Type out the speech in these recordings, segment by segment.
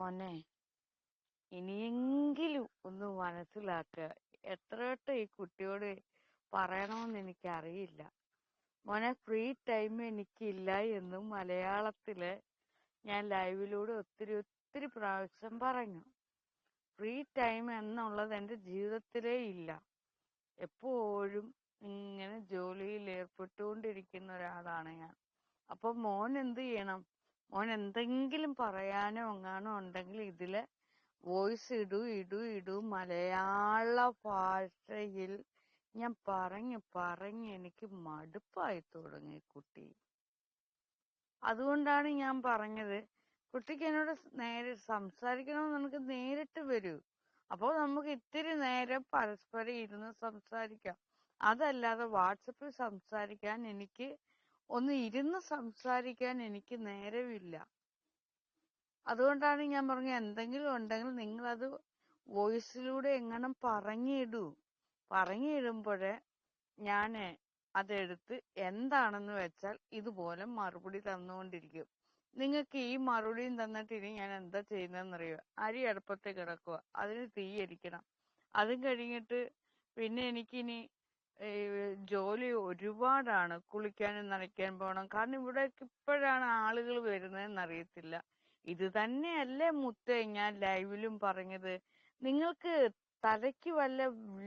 മോനെ ഇനിയെങ്കിലും ഒന്ന് മനസ്സിലാക്കുക. എത്ര ഈ കുട്ടിയോട് പറയണമെന്ന് എനിക്കറിയില്ല. മോനെ ഫ്രീ ടൈം എനിക്കില്ല എന്ന് മലയാളത്തിൽ ഞാൻ ലൈവിലൂടെ ഒത്തിരി ഒത്തിരി പ്രാവശ്യം പറഞ്ഞു. ഫ്രീ ടൈം എന്നുള്ളത് എന്റെ ജീവിതത്തിലേ ഇല്ല. എപ്പോഴും ഇങ്ങനെ ജോലിയിൽ ഏർപ്പെട്ടുകൊണ്ടിരിക്കുന്ന ഒരാളാണ് ഞാൻ. അപ്പൊ മോൻ എന്ത് ചെയ്യണം? മോൻ എന്തെങ്കിലും പറയാനോ എങ്ങാനോ ഉണ്ടെങ്കിൽ ഇതിൽ വോയിസ് ഇടൂ ഇടൂ ഇടൂ. മലയാള ഭാഷയിൽ ഞാൻ പറഞ്ഞു പറഞ്ഞു എനിക്ക് മടുപ്പായി തുടങ്ങി കുട്ടി. അതുകൊണ്ടാണ് ഞാൻ പറഞ്ഞത് കുട്ടിക്ക് എന്നോട് നേരെ സംസാരിക്കണമെന്ന് നമുക്ക് നേരിട്ട് വരൂ. അപ്പോൾ നമുക്ക് ഇത്തിരി നേരം പരസ്പരം ഇരുന്ന് സംസാരിക്കാം. അതല്ലാതെ വാട്സപ്പിൽ സംസാരിക്കാൻ എനിക്ക് ഒന്ന് ഇരുന്ന് സംസാരിക്കാൻ എനിക്ക് നേരമില്ല. അതുകൊണ്ടാണ് ഞാൻ പറഞ്ഞത് എന്തെങ്കിലും ഉണ്ടെങ്കിൽ നിങ്ങൾ അത് വോയിസിലൂടെ എങ്ങനെ പറഞ്ഞിടൂ. പറഞ്ഞിടുമ്പോഴേ ഞാൻ അതെടുത്ത് എന്താണെന്ന് വെച്ചാൽ ഇതുപോലെ മറുപടി തന്നുകൊണ്ടിരിക്കും. നിങ്ങൾക്ക് ഈ മറുപടിയും തന്നിട്ട് ഇനി ഞാൻ എന്താ ചെയ്യുന്നതെന്നറിയോ? അരി അടുപ്പത്ത് കിടക്കുക. അതിന് തീ അരിക്കണം അതും കഴിഞ്ഞിട്ട് പിന്നെ എനിക്കിനി ജോലി ഒരുപാടാണ്. കുളിക്കാനും നനയ്ക്കാൻ പോണം. കാരണം ഇവിടെ ഇപ്പോഴാണ് ആളുകൾ വരുന്നതെന്ന് അറിയത്തില്ല. ഇത് തന്നെയല്ലേ മുത്തേ ഞാൻ ലൈവിലും പറഞ്ഞത്. നിങ്ങൾക്ക് തലയ്ക്ക് വല്ല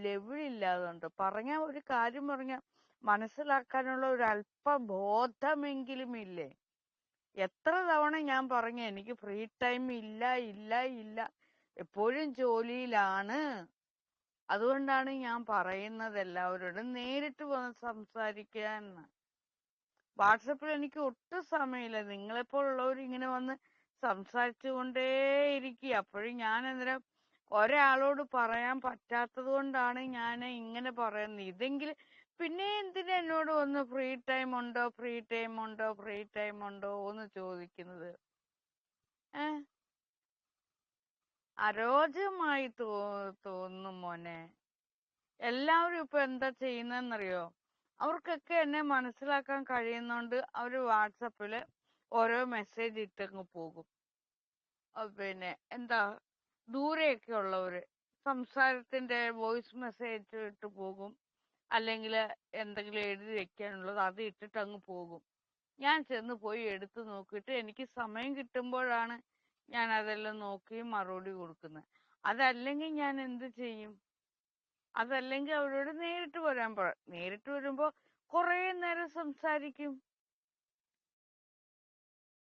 ലെവിലില്ലാതുണ്ട്? പറഞ്ഞ ഒരു കാര്യം പറഞ്ഞ മനസ്സിലാക്കാനുള്ള ഒരു അല്പ ബോധമെങ്കിലും ഇല്ലേ എത്ര തവണ ഞാൻ പറഞ്ഞു എനിക്ക് ഫ്രീ ടൈം ഇല്ല ഇല്ല ഇല്ല. എപ്പോഴും ജോലിയിലാണ്. അതുകൊണ്ടാണ് ഞാൻ പറയുന്നത് എല്ലാവരോടും നേരിട്ട് വന്ന് സംസാരിക്കാൻ വാട്സപ്പിൽ എനിക്ക് ഒട്ടും സമയമില്ല. നിങ്ങളെപ്പോലുള്ളവർ ഇങ്ങനെ വന്ന് സംസാരിച്ചു കൊണ്ടേയിരിക്കുക. അപ്പോഴും ഞാൻ അന്നേരം ഒരാളോട് പറയാൻ പറ്റാത്തത് കൊണ്ടാണ് ഞാൻ ഇങ്ങനെ പറയുന്നത്. ഇതെങ്കിൽ പിന്നെ എന്തിനാ എന്നോട് ഒന്ന് ഫ്രീ ടൈം ഉണ്ടോ? ഫ്രീ ടൈം ഉണ്ടോ? ഫ്രീ ടൈം ഉണ്ടോ? എന്ന് ചോദിക്കുന്നത്. ഏ അരോചകമായി തോ തോന്നുന്നു മോനെ. എല്ലാവരും ഇപ്പൊ എന്താ ചെയ്യുന്നതെന്നറിയോ? അവർക്കൊക്കെ എന്നെ മനസ്സിലാക്കാൻ കഴിയുന്നോണ്ട് അവർ വാട്സപ്പിൽ ഓരോ മെസ്സേജ് ഇട്ടങ്ങ് പോകും. പിന്നെ എന്താ ദൂരെയൊക്കെ ഉള്ളവര് സംസാരത്തിന്റെ വോയിസ് മെസ്സേജ് ഇട്ട് പോകും. അല്ലെങ്കിൽ എന്തെങ്കിലും എഴുതി വെക്കാനുള്ളത് അത് ഇട്ടിട്ട് അങ്ങ് പോകും. ഞാൻ ചെന്ന് പോയി എടുത്തു നോക്കിയിട്ട് എനിക്ക് സമയം കിട്ടുമ്പോഴാണ് ഞാൻ അതെല്ലാം നോക്കി മറുപടി കൊടുക്കുന്നത് അതല്ലെങ്കിൽ ഞാൻ എന്ത് ചെയ്യും? അതല്ലെങ്കിൽ അവരോട് നേരിട്ട് വരാൻ പറ നേരിട്ട് വരുമ്പോ കുറേ നേരം സംസാരിക്കും.